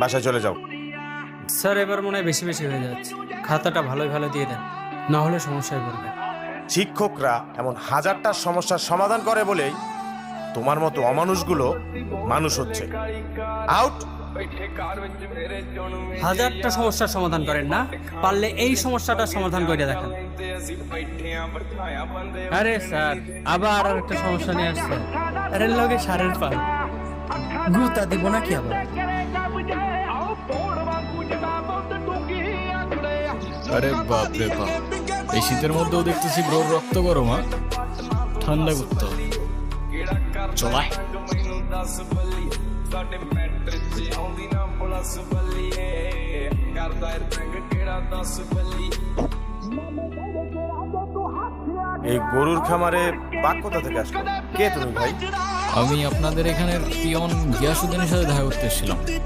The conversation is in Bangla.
বাসায় চলে যাও। স্যার এবার মনে হয় বেশি বেশি হয়ে যাচ্ছে। খাতাটা ভালোই ভালো দিয়ে দেন না হলে সমস্যায় পড়বে শিক্ষকরা এমন হাজারটা সমস্যার সমাধান করে বলেই তোমার মতো অমানুষগুলো মানুষ হচ্ছে। আউট হাজারটা সমস্যার সমাধান করেন না পারলে এই সমস্যাটার সমাধান করে দেখেন। আরে স্যার আবার আর একটা সমস্যা নিয়ে আসছে। আরে লগে সারের পাল। গুতা দিব নাকি আবার? আরে বাপ রে বাপ। এই শীতের মধ্যেও দেখতেছি ব্রোর রক্ত গরম হ্যাঁ? ঠান্ডা করতে হবে। চলায় এই গরুর খামারে বাঘ কোথা থেকে আসলো? কে তুমি ভাই? আমি আপনাদের এখানের পিয়ন গিয়াসুদ্দিনের সাথে দেখা করতে এসেছিলাম।